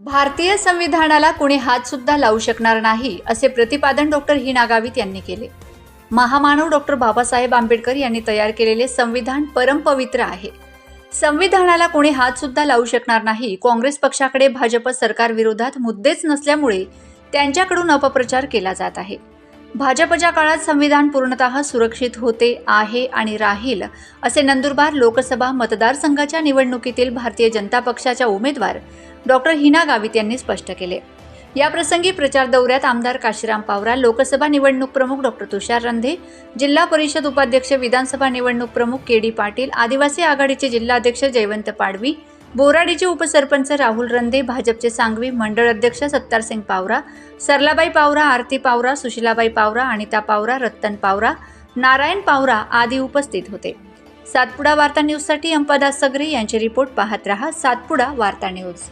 भारतीय संविधानाला कुणी हात सुद्धा लावू शकणार नाही असे प्रतिपादन डॉक्टर हिना गावित यांनी केले. महामानव डॉक्टर बाबासाहेब आंबेडकर यांनी तयार केलेले संविधान परमपवित्र आहे. संविधानाला कोणी हात सुद्धा लावू शकणार नाही काँग्रेस पक्षाकडे भाजप सरकार विरोधात मुद्देच नसल्यामुळे त्यांच्याकडून अपप्रचार केला जात आहे. भाजपच्या काळात संविधान पूर्णतः सुरक्षित होते आहे आणि राहील असे नंदुरबार लोकसभा मतदारसंघाच्या निवडणुकीतील भारतीय जनता पक्षाच्या उमेदवार डॉक्टर हिना गावित यांनी स्पष्ट केले. या प्रसंगी प्रचार दौऱ्यात आमदार काशीराम पावरा लोकसभा निवडणूक प्रमुख डॉक्टर तुषार रंधे जिल्हा परिषद उपाध्यक्ष विधानसभा निवडणूक प्रमुख के डी पाटील आदिवासी आघाडीचे जिल्हाध्यक्ष जयवंत पाडवी बोराडीचे उपसरपंच राहुल रंधे भाजपचे सांगवी मंडळ अध्यक्ष सत्तारसिंग पावरा सरलाबाई पावरा आरती पावरा सुशीलाबाई पावरा अनिता पावरा रत्तन पावरा नारायण पावरा आदी उपस्थित होते. सातपुडा वार्ता न्यूजसाठी अंपादास सगरे यांचे रिपोर्ट पाहत रहा सातपुडा वार्ता न्यूज.